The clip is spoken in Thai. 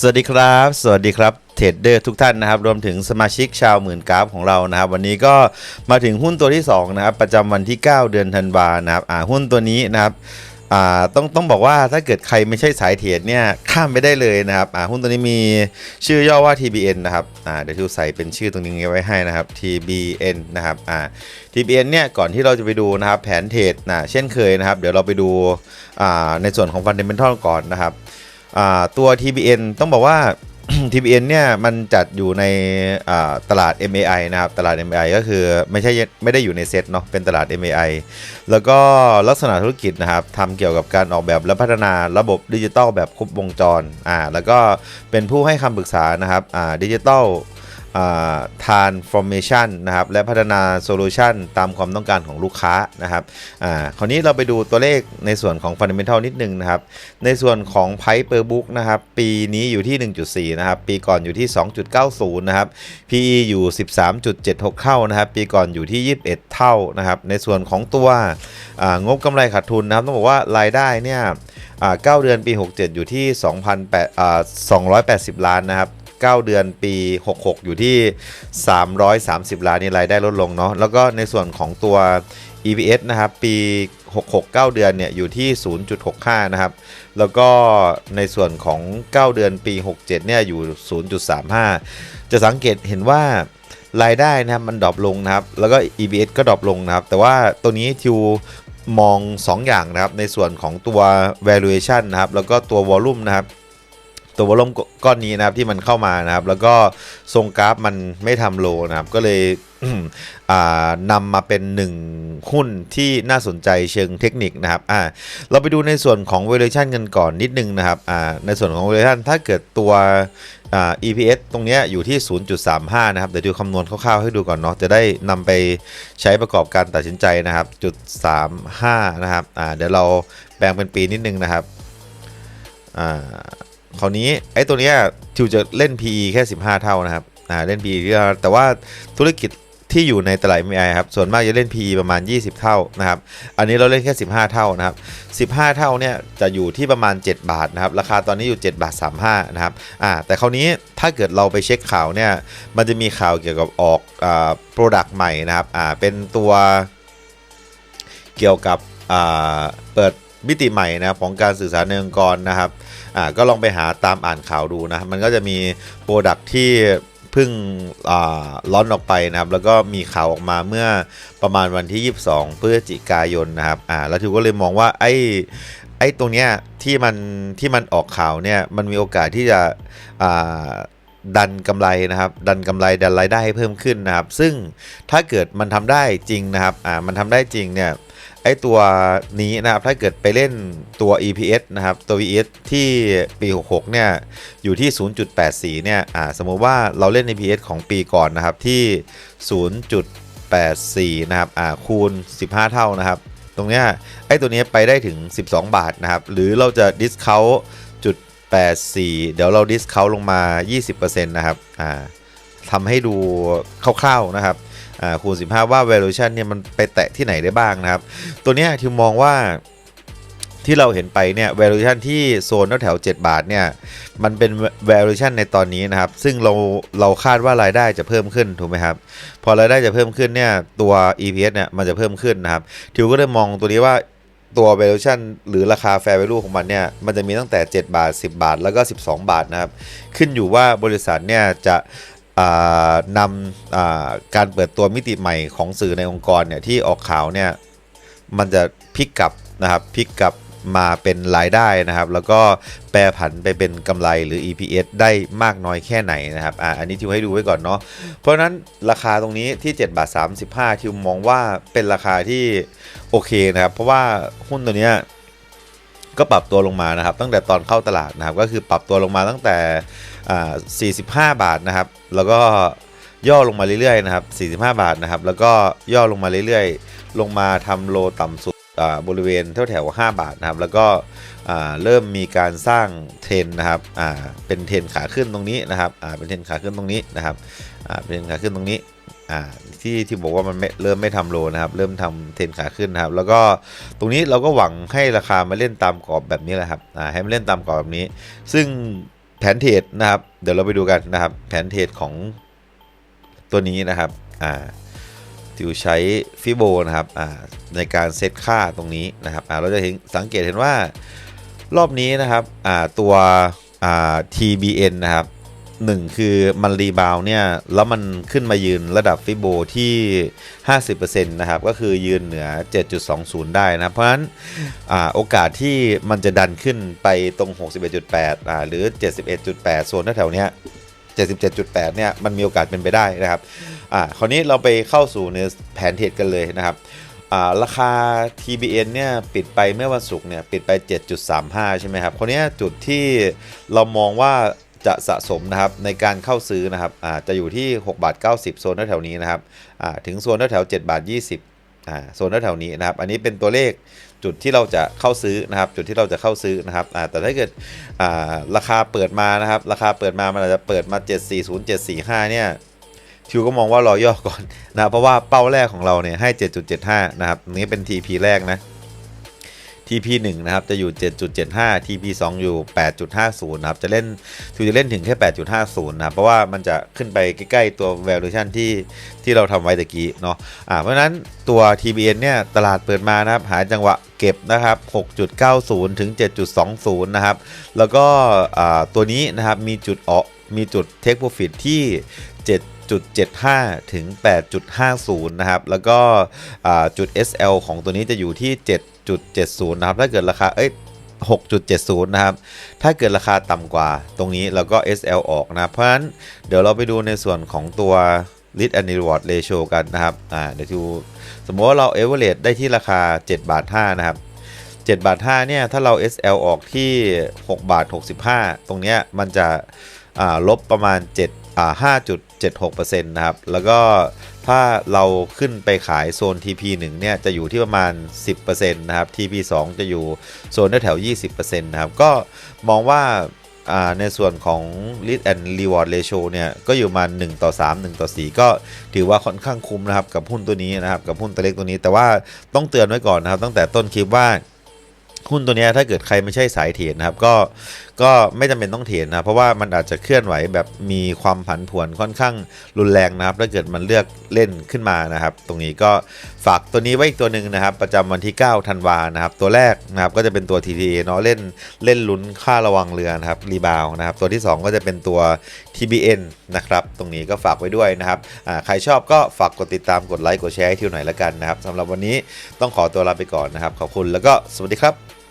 สวัสดีครับ สวัสดีครับเทรดเดอร์ทุกท่านนะครับ รวมถึงสมาชิกชาวหมื่นกราฟของเรานะครับ วันนี้ก็มาถึงหุ้นตัวที่ 2 นะครับ ประจำวันที่ 9 เดือนธันวานะครับอ่าหุ้นตัวนี้นะครับอ่าต้องต้องบอกว่าถ้าเกิดใครไม่ใช่สายเทรดเนี่ยข้ามไปได้เลยนะครับอ่าหุ้นตัวนี้มีชื่อย่อว่า TBN นะครับอ่าเดี๋ยวทิวใส่เป็นชื่อตรงนี้ไว้ให้นะครับ TBN นะครับอ่า TBN เนี่ยก่อนที่เราจะไปดูนะครับแผนเทรดนะเช่นเคยนะครับ เดี๋ยวเราไปดูอ่าในส่วนของ Fundamental ก่อนนะครับ ตัว TBN ต้องบอกว่า TBN เนี่ยมันจัดอยู่ในตลาด MAI นะครับ ตลาด MAI ก็คือไม่ใช่ไม่ได้อยู่ในเซ็ตเนาะเป็นตลาด MAI แล้วก็ลักษณะธุรกิจนะครับทำเกี่ยวกับการออกแบบและพัฒนาระบบดิจิตอลแบบครบวงจรอ่าแล้วก็เป็นผู้ให้คำปรึกษานะครับอ่าดิจิตอล ทานฟอร์เมชันนะครับและพัฒนาโซลูชันตามความต้องการของลูกค้านะครับอ่าคราวนี้เราไปดูตัวเลขในส่วนของ Fundamental นิดนึงนะครับ ในส่วนของ Price per book นะครับ ปีนี้อยู่ที่ 1.4 นะครับ ปีก่อนอยู่ที่ 2.90 นะครับ PE อยู่ 13.76 เท่านะครับ ปีก่อนอยู่ที่ 21 เท่านะครับ ในส่วนของตัวงบกำไรขาดทุนนะครับ ต้องบอกว่ารายได้เนี่ย9เดือนปี 67 อยู่ที่2,800 280 ล้านนะครับ 9 เดือนปี 66 อยู่ที่ 330 ล้านนี่รายได้ลดลงเนาะแล้วก็ในส่วนของตัว EPS นะครับปี 66 9 เดือนเนี่ยอยู่ที่ 0.65 นะครับ แล้วก็ในส่วนของ 9 เดือนปี 67 เนี่ยอยู่ 0.35 จะสังเกตเห็นว่ารายได้นะครับมันดรอปลงนะครับ แล้วก็ EPS ก็ดรอปลงนะครับ แต่ว่าตัวนี้ทิวมอง 2 อย่างนะครับ ในส่วนของตัว valuation นะครับ แล้วก็ตัว volume นะครับ ตัววอลลุ่มก้อนนี้นะครับที่มันเข้ามานะครับแล้วก็ทรงกราฟมันไม่ทำโลนะครับก็เลยนำมาเป็นหนึ่งหุ้นที่น่าสนใจเชิงเทคนิคนะครับอ่าเราไปดูในส่วนของ valuation กันก่อนนิดนึงนะครับอ่าในส่วนของ valuation ถ้าเกิดตัว EPS ตรงนี้อยู่ที่ 0.35 นะครับ เดี๋ยวดูคำนวณคร่าวๆให้ดูก่อนเนาะ จะได้นำไปใช้ประกอบการตัดสินใจนะครับ จุด 35 นะครับอ่าเดี๋ยวเราแปลงเป็นปีนิดนึงนะครับอ่า คราวนี้ไอ้ตัวเนี้ยทิวจะเล่น PE แค่ 15 เท่านะครับอ่าเล่น PE แต่ว่าธุรกิจที่อยู่ในตลาด MI ครับ ส่วนมากจะเล่น PE ประมาณ 20 เท่านะครับ อันนี้เราเล่นแค่ 15 เท่านะครับ 15 เท่าเนี่ยจะอยู่ที่ประมาณ 7 บาทนะครับ ราคาตอนนี้อยู่ 7 บาท 35 นะครับ อ่า แต่คราวนี้ถ้าเกิดเราไปเช็คข่าวเนี่ย มันจะมีข่าวเกี่ยวกับออกอ่า product ใหม่นะครับ อ่า เป็นตัวเกี่ยวกับอ่าเปิด มิติใหม่นะของการสื่อสารในองค์กรนะครับอ่าก็ลองไปหาตามอ่านข่าวดูนะมันก็จะมีโปรดักที่เพิ่งอ่าล้อนออกไปนะครับ แล้วก็มีข่าวออกมาเมื่อประมาณวันที่ 22 พฤศจิกายนนะครับอ่าแล้วทิวก็เลยมองว่าไอ้ไอ้ตรงเนี้ยที่มันที่มันออกข่าวเนี่ยมันมีโอกาสที่จะอ่าดันกำไรนะครับ ดันกำไรดันรายได้ให้เพิ่มขึ้นนะครับ ซึ่งถ้าเกิดมันทำได้จริงนะครับอ่ามันทำได้จริงเนี่ย ไอตัวนี้นะครับถ้าเกิดไปเล่นตัว EPS นะครับตัว EPS ที่ปี 66 เนี่ยอยู่ที่ 0.84 เนี่ยอ่าสมมติว่าเราเล่น EPS ของปีก่อนนะครับที่ 0.84 นะครับอ่าคูณ 15 เท่านะครับ ตรงเนี้ยไอตัวเนี้ยไปได้ถึง 12 บาทนะครับ หรือเราจะดิสเคาจุด84 เดี๋ยวเราดิสเคาลงมา 20%นะครับอ่าทำให้ดูคร่าวๆนะครับ คูณ 15 ว่า valuation เนี่ยมันไปแตะที่ไหนได้บ้างนะครับ ตัวเนี้ยที่มองว่าที่เราเห็นไปเนี่ย valuation ที่โซนแถว 7 บาทเนี่ย มันเป็น valuation ในตอนนี้นะครับ ซึ่งเราเราคาดว่ารายได้จะเพิ่มขึ้นถูกไหมครับ พอรายได้จะเพิ่มขึ้นเนี่ย ตัว EPS เนี่ยมันจะเพิ่มขึ้นนะครับ ทิวก็เลยมองตัวนี้ว่าตัว valuation หรือราคา fair value ของมันเนี่ย มันจะมีตั้งแต่ 7 บาท 10 บาท แล้วก็ 12 บาทนะครับ ขึ้นอยู่ว่าบริษัทเนี่ยจะ นำการเปิดตัวมิติใหม่ของสื่อในองค์กรเนี่ยที่ออกข่าวเนี่ยมันจะพลิกกลับนะครับพลิกกลับมาเป็นรายได้นะครับ แล้วก็แปรผันไปเป็นกำไรหรือ EPS ได้มากน้อยแค่ไหนนะครับอ่าอันนี้ทิวให้ดูไว้ก่อนเนาะเพราะฉะนั้นราคาตรงนี้ที่7บาท35ทิวมองว่าเป็นราคาที่โอเคนะครับ เพราะว่าหุ้นตัวเนี้ย ก็ปรับตัวลงมานะครับตั้งแต่ตอนเข้าตลาดนะครับก็คือปรับตัวลงมาตั้งแต่ 45 บาทนะครับ แล้วก็ย่อลงมาเรื่อยๆนะครับ45 บาทนะครับ แล้วก็ย่อลงมาเรื่อยๆ ลงมาทำโลต่ำสุดบริเวณแถวแถวๆ5บาทนะครับ แล้วก็เริ่มมีการสร้างเทรนนะครับเป็นเทรนขาขึ้นตรงนี้นะครับเป็นเทรนขาขึ้นตรงนี้นะครับเป็นเทรนขาขึ้นตรงนี้ อ่าที่ที่บอกว่ามันไม่เริ่มไม่ทำโลนะครับ เริ่มทำเทนขาขึ้นนะครับ แล้วก็ตรงนี้เราก็หวังให้ราคามาเล่นตามกรอบแบบนี้แหละครับอ่าให้มันเล่นตามกรอบแบบนี้ ซึ่งแผนเทรดนะครับ เดี๋ยวเราไปดูกันนะครับ แผนเทรดของตัวนี้นะครับอ่าที่ใช้ฟิโบนะครับอ่าในการเซตค่าตรงนี้นะครับอ่าเราจะเห็นสังเกตเห็นว่ารอบนี้นะครับอ่าตัวอ่า TBN นะครับ หนึ่งคือมันรีบาวเนี่ย แล้วมันขึ้นมายืนระดับฟิโบที่ 50%นะครับ ก็คือยืนเหนือ 7.20 ได้นะเพราะฉะนั้นอโอกาสที่มันจะดันขึ้นไปตรง 61.8อ่าหรือ 71.8 โซนแถวๆเนี้ย77.8 เนี่ย มันมีโอกาสเป็นไปได้นะครับอ่าคราวนี้เราไปเข้าสู่ในแผนเทรดกันเลยนะครับอ่าราคา TBN เนี่ยปิดไปเมื่อวันศุกร์เนี่ยปิดไป 7.35 ใช่ไหมครับคราวนี้จุดที่เรามองว่า จะสะสมนะครับในการเข้าซื้อนะครับอ่าจะอยู่ที่ 6 บาท 90 โซนแถวๆนี้นะครับอ่าถึงโซนแถวๆ7บาท 20อ่าโซนแถวๆนี้นะครับ อันนี้เป็นตัวเลขจุดที่เราจะเข้าซื้อนะครับ จุดที่เราจะเข้าซื้อนะครับอ่าแต่ถ้าเกิดอ่าราคาเปิดมานะครับ ราคาเปิดมามันอาจจะเปิดมา 740 745 เนี่ยทิวก็มองว่ารอย่อก่อนนะเพราะว่าเป้าแรกของเราเนี่ยให้ 7.75 นะครับนนี้เป็น TP แรกนะ TP 1 นะครับ จะอยู่ 7.75 TP 2 อยู่ 8.50 นะครับ จะเล่นทิวจะเล่นถึงแค่ 8.50 นะครับ เพราะว่ามันจะขึ้นไปใกล้ๆตัว valuation ที่ที่เราทำไว้ตะกี้เนาะอ่าเพราะนั้นตัว TBN เนี่ย ตลาดเปิดมานะครับ หาจังหวะเก็บนะครับ 6.90 ถึง 7.20 นะครับ แล้วก็ตัวนี้นะครับ มีจุดออกมีจุด take profit ที่7.75 ถึง 8.50 นะครับ แล้วก็จุด SL ของตัวนี้จะอยู่ที่ 7.70 นะครับ ถ้าเกิดราคา เอ้ย 6.70 นะครับ ถ้าเกิดราคาต่ำกว่าตรงนี้แล้วก็ SL ออกนะ เพราะฉะนั้นเดี๋ยวเราไปดูในส่วนของตัว Lead and Reward Ratio กันนะครับ อ่า เดี๋ยวดู สมมติว่าเรา Average ได้ที่ราคา 7 บาท 5 นะครับ7บาท5เนี่ย ถ้าเรา SL ออกที่ 6 บาท 65 ตรงเนี้ยมันจะอ่าลบประมาณ7อ่า5.76%นะครับ แล้วก็ ถ้าเราขึ้นไปขายโซน TP 1 เนี่ยจะอยู่ที่ประมาณ 10%นะครับ TP 2 จะอยู่โซนแถวๆ20%นะครับ ก็มองว่าในส่วนของ Lead and Reward Ratio เนี่ย ก็อยู่ประมาณ1ต่อ 3 1 ต่อ 4 ก็ถือว่าค่อนข้างคุ้มนะครับ กับหุ้นตัวนี้นะครับ กับหุ้นตัวเล็กตัวนี้ แต่ว่าต้องเตือนไว้ก่อนนะครับ ตั้งแต่ต้นคลิปว่าหุ้นตัวนี้ถ้าเกิดใครไม่ใช่สายเทรดนะครับ ก็ก็ไม่จำเป็นต้องเทรดนะ เพราะว่ามันอาจจะเคลื่อนไหวแบบมีความผันผวนค่อนข้างรุนแรงนะครับถ้าเกิดมันเลือกเล่นขึ้นมานะครับ ตรงนี้ก็ฝากตัวนี้ไว้อีกตัวหนึ่งนะครับ ประจำวันที่ 9 ธันวานะครับ ตัวแรกนะครับก็จะเป็นตัว TTA เนาะเล่นเล่นลุ้นค่าระวังเรือนะครับรีบาวนะครับ ตัวที่ 2 ก็จะเป็นตัว TBN นะครับตรงนี้ก็ฝากไว้ด้วยนะครับใครชอบก็ฝากกดติดตามกดไลค์กดแชร์ให้ทิวหน่อยละกันนะครับสำหรับวันนี้ต้องขอตัวลาไปก่อนนะครับ ขอบคุณแล้วก็สวัสดีครับ